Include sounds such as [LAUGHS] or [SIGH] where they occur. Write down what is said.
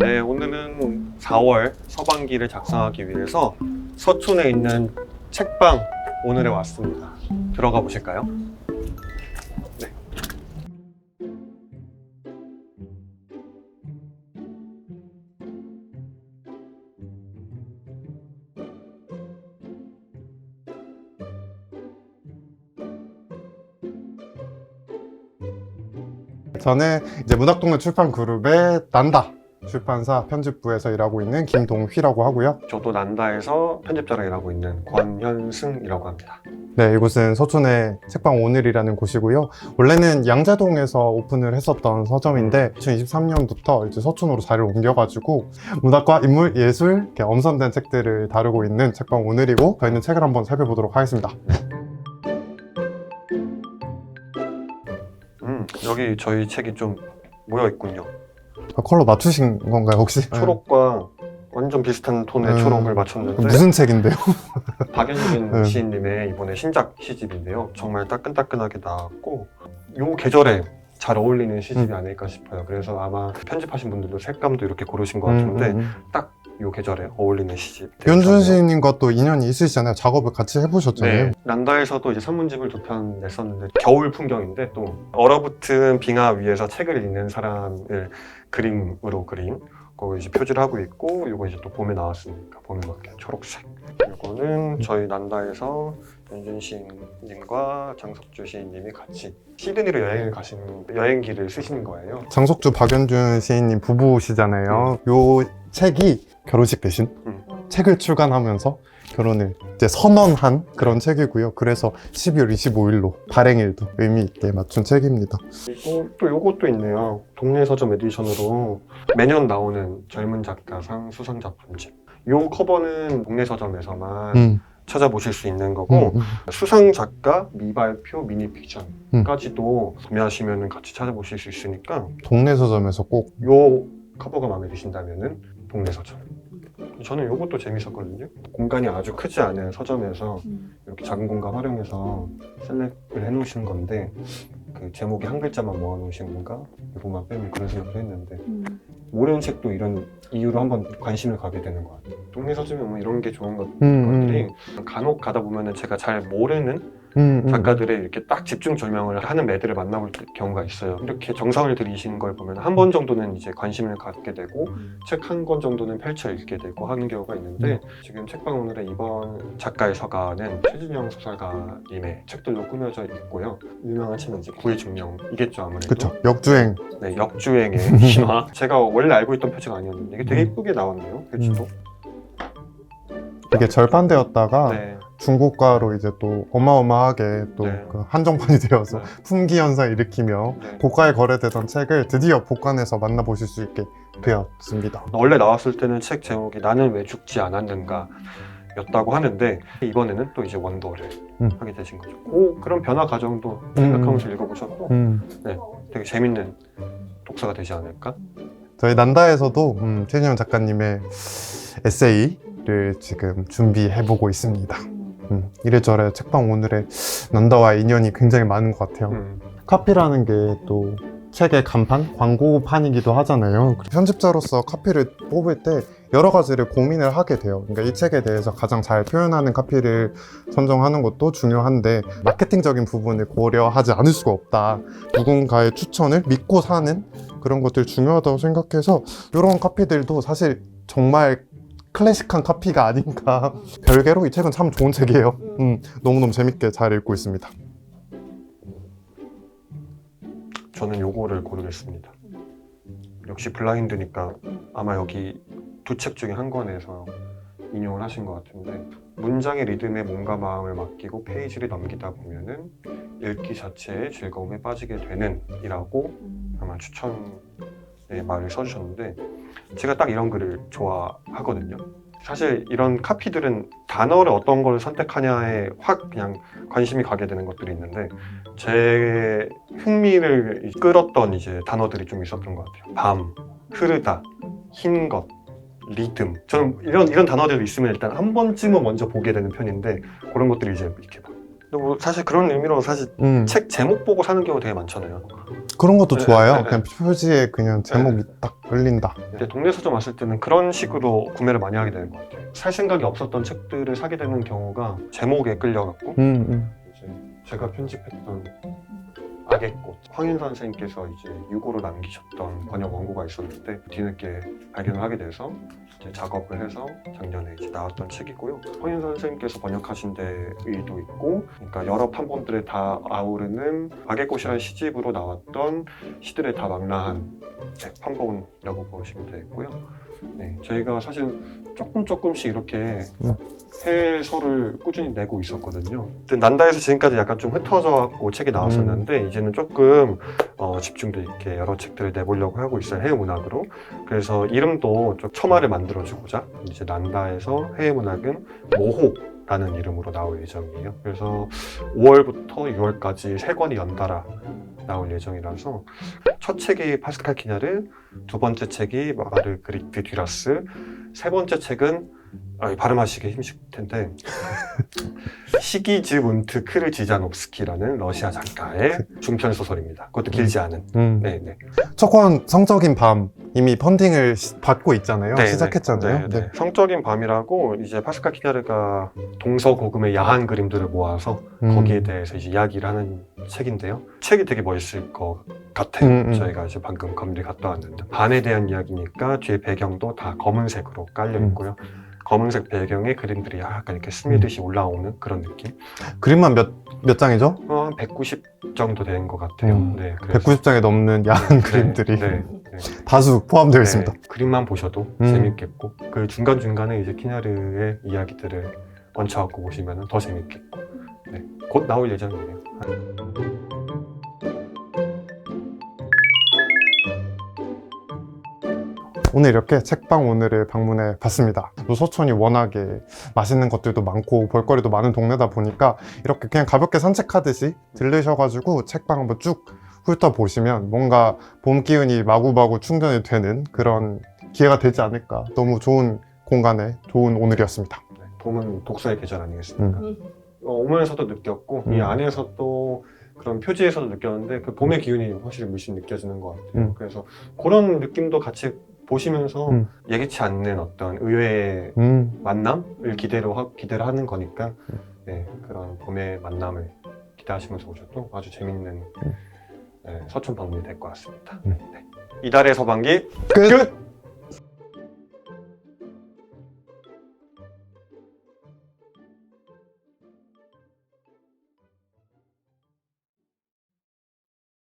네, 오늘은 4월 서반기를 작성하기 위해서 서촌에 있는 책방 오늘에 왔습니다. 들어가 보실까요? 네. 저는 이제 문학동네 출판 그룹의 난다 출판사 편집부에서 일하고 있는 김동휘라고 하고요. 저도 난다에서 편집자로 일하고 있는 권현승이라고 합니다. 네, 이곳은 서촌의 책방 오늘이라는 곳이고요. 원래는 양재동에서 오픈을 했었던 서점인데 2023년부터 이제 서촌으로 자리를 옮겨가지고 문학과 인물, 예술 이렇게 엄선된 책들을 다루고 있는 책방 오늘이고 저희는 책을 한번 살펴보도록 하겠습니다. 음, 여기 저희 책이 좀 모여 있군요. 아, 컬러 맞추신 건가요 혹시? 초록과 완전 비슷한 톤의 음. 초록을 네. 맞췄는데 무슨 책인데요? [LAUGHS] 박연진 네. 시인님의 이번에 신작 시집인데요. 정말 따끈따끈하게 나왔고 요 계절에 잘 어울리는 시집이 음. 아닐까 싶어요. 그래서 아마 편집하신 분들도 색감도 이렇게 고르신 것 같은데 음, 음, 음. 딱 요 계절에 어울리는 시집. 되게 연준 좋네요. 시인님과 또 인연이 있으시잖아요. 작업을 같이 해보셨잖아요. 네, 난다에서도 이제 산문집을 두 편 냈었는데 겨울 풍경인데 또 얼어붙은 빙하 위에서 책을 읽는 사람을 그림으로 그린 거 이제 표지를 하고 있고 이거 이제 또 봄에 나왔으니까 봄에 맞게 초록색. 이거는 저희 난다에서 연준 시인님과 장석주 시인님이 같이 시드니로 여행을 가시는 여행기를 쓰시는 거예요. 장석주 박연준 시인님 부부시잖아요. 요 책이 결혼식 대신 음. 책을 출간하면서 결혼을 이제 선언한 그런 책이고요. 그래서 12월 25일로 발행일도 의미 있게 맞춘 책입니다. 그리고 또 요것도 있네요. 동네 서점 에디션으로 매년 나오는 젊은 작가상 수상 작품집. 요 커버는 동네 서점에서만 음, 찾아보실 수 있는 거고 음, 수상 작가 미발표 미니 픽션까지도 구매하시면 같이 찾아보실 수 있으니까 동네 서점에서 꼭 요 커버가 마음에 드신다면은 동네 서점. 저는 요것도 재밌었거든요. 공간이 아주 크지 않은 서점에서 이렇게 작은 공간 활용해서 셀렉을 해놓으시는 건데 그 제목이 한 글자만 모아놓으신 건가? 이거만 빼면 그런 생각을 했는데 모 르는 책도 이런 이유로 한번 관심을 가게 되는 것 같아요. 동네 서점에 뭐 이런 게 좋은 것, 음, 것들이 간혹 가다 보면은 제가 잘 모르는 음, 음. 작가들의 이렇게 딱 집중 조명을 하는 매들을 만나볼 경우가 있어요. 이렇게 정성을 들이시는 걸 보면 한 번 정도는 이제 관심을 갖게 되고 책 한 권 정도는 펼쳐 읽게 되고 하는 경우가 있는데 지금 책방 오늘의 이번 작가의 서가는 최진영 소설가님의 책들로 꾸며져 있고요. 유명한 책은 이제 구의 증명 이겠죠 아무래도. 그쵸. 역주행. 네, 역주행의 [LAUGHS] 신화. 제가 원래 알고 있던 표지가 아니었는데 이게 되게 이쁘게 나왔네요. 표지도. 이게 절판되었다가 네. 중고가로 이제 또 어마어마하게 또 네. 그 한정판이 되어서 네. 품귀 현상 일으키며 네. 고가에 거래되던 책을 드디어 복간에서 만나보실 수 있게 되었습니다. 원래 나왔을 때는 책 제목이 나는 왜 죽지 않았는가 였다고 하는데 이번에는 또 이제 원도를 음. 하게 되신 거죠. 오, 그런 변화 과정도 생각하면서 읽어보셔도 음. 되게 재밌는 독서가 되지 않을까? 저희 난다에서도 음, 최진영 작가님의 에세이를 지금 준비해보고 있습니다. 음, 이래저래 책방 오늘의 난다와 인연이 굉장히 많은 것 같아요. 음. 카피라는 게 또 책의 간판, 광고판이기도 하잖아요. 편집자로서 카피를 뽑을 때 여러 가지를 고민을 하게 돼요. 그러니까 이 책에 대해서 가장 잘 표현하는 카피를 선정하는 것도 중요한데 마케팅적인 부분을 고려하지 않을 수가 없다. 누군가의 추천을 믿고 사는 그런 것들 중요하다고 생각해서 이런 카피들도 사실 정말 클래식한 카피가 아닌가. 별개로 이 책은 참 좋은 책이에요. 음, 너무너무 재밌게 잘 읽고 있습니다. 저는 요거를 고르겠습니다. 역시 블라인드니까 아마 여기 두 책 중에 한 권에서 인용을 하신 것 같은데 문장의 리듬에 몸과 마음을 맡기고 페이지를 넘기다 보면은 읽기 자체의 즐거움에 빠지게 되는 이라고 아마 추천 의 말을 써주셨는데 제가 딱 이런 글을 좋아하거든요. 사실 이런 카피들은 단어를 어떤 걸 선택하냐에 확 그냥 관심이 가게 되는 것들이 있는데 제 흥미를 끌었던 이제 단어들이 좀 있었던 것 같아요. 밤, 흐르다, 흰 것, 리듬. 저는 이런 이런 단어들이 있으면 일단 한 번쯤은 먼저 보게 되는 편인데 그런 것들이 이제 이렇게 뭐 사실 그런 의미로 사실 음, 책 제목 보고 사는 경우 되게 많잖아요. 그런 것도 네, 좋아요. 네, 네. 그냥 표지에 그냥 제목이 딱 끌린다. 근데 동네 서점 왔을 때는 그런 식으로 구매를 많이 하게 되는 것 같아요. 살 생각이 없었던 책들을 사게 되는 경우가 제목에 끌려갖고 음, 음. 이제 제가 편집했던 악의 꽃 황윤선 선생님께서 이제 유고로 남기셨던 번역 원고가 있었는데 뒤늦게 발견을 하게 돼서 이제 작업을 해서 작년에 이제 나왔던 책이고요. 황윤선 선생님께서 번역하신 데 의도 있고, 그러니까 여러 판본들을 다 아우르는 악의 꽃이라는 시집으로 나왔던 시들을 다 망라한 네, 판본이라고 보시면 되겠고요. 네, 저희가 사실 조금 조금씩 이렇게 음. 해설을 꾸준히 내고 있었거든요. 근데 난다에서 지금까지 약간 좀 흩어져 갖고 책이 나왔었는데 이제는 조금 어, 집중도 있게 여러 책들을 내보려고 하고 있어요. 해외 문학으로. 그래서 이름도 좀 첨화를 만들어주고자 이제 난다에서 해외 문학은 모호 라는 이름으로 나올 예정이에요. 그래서 5월부터 6월까지 세 권이 연달아 나올 예정이라서 첫 책이 파스칼 키냐르, 두 번째 책이 마르그리트 듀라스, 세 번째 책은 아, 발음하시기 힘들 텐데 [LAUGHS] 시기즈 문트 크르지자노프스키라는 러시아 작가의 중편 소설입니다. 그것도 길지 않은. 음. 네, 네. 첫권 성적인 밤 이미 펀딩을 시- 받고 있잖아요. 네, 시작했잖아요. 네, 네. 성적인 밤이라고 이제 파스칼 키냐르가 동서 고금의 야한 그림들을 모아서 음. 거기에 대해서 이제 이야기를 하는 책인데요. 책이 되게 멋있을 것 같아요. 음, 음. 저희가 이제 방금 검리 갔다 왔는데 반에 대한 이야기니까 뒤에 배경도 다 검은색으로 깔려 음. 있고요. 검은색 배경에 그림들이 약간 이렇게 스미듯이 올라오는 그런 느낌. 그림만 몇, 몇 장이죠? 어, 한 190 정도 되는 것 같아요. 음. 네, 그래서- 190장에 넘는 야한 네, 그림들이 네, 네. [LAUGHS] 다수 포함되어 네, 있습니다. 그림만 보셔도 음. 재밌겠고 그 중간 중간에 이제 키냐르의 이야기들을 얹혀갖고 보시면 더 재밌겠고 네, 곧 나올 예정이에요. 오늘 이렇게 책방 오늘을 방문해 봤습니다. 노서촌이 워낙에 맛있는 것들도 많고 볼거리도 많은 동네다 보니까 이렇게 그냥 가볍게 산책하듯이 들르셔가지고 책방 한번 쭉 훑어보시면 뭔가 봄 기운이 마구마구 충전이 되는 그런 기회가 되지 않을까. 너무 좋은 공간에 좋은 오늘이었습니다. 네, 봄은 독서의 계절 아니겠습니까? 음. 어, 오면서도 느꼈고 음. 이 안에서 또 그런 표지에서도 느꼈는데 그 봄의 기운이 확실히 물씬 느껴지는 것 같아요. 음. 그래서 그런 느낌도 같이 보시면서 음. 예기치 않는 어떤 의외의 음, 만남을 기대로 하, 기대를 하는 거니까 음. 네, 그런 봄의 만남을 기대하시면서 오셔도 아주 재밌는 네, 서촌 방문이 될 것 같습니다. 음. 네. 이달의 서방기 끝!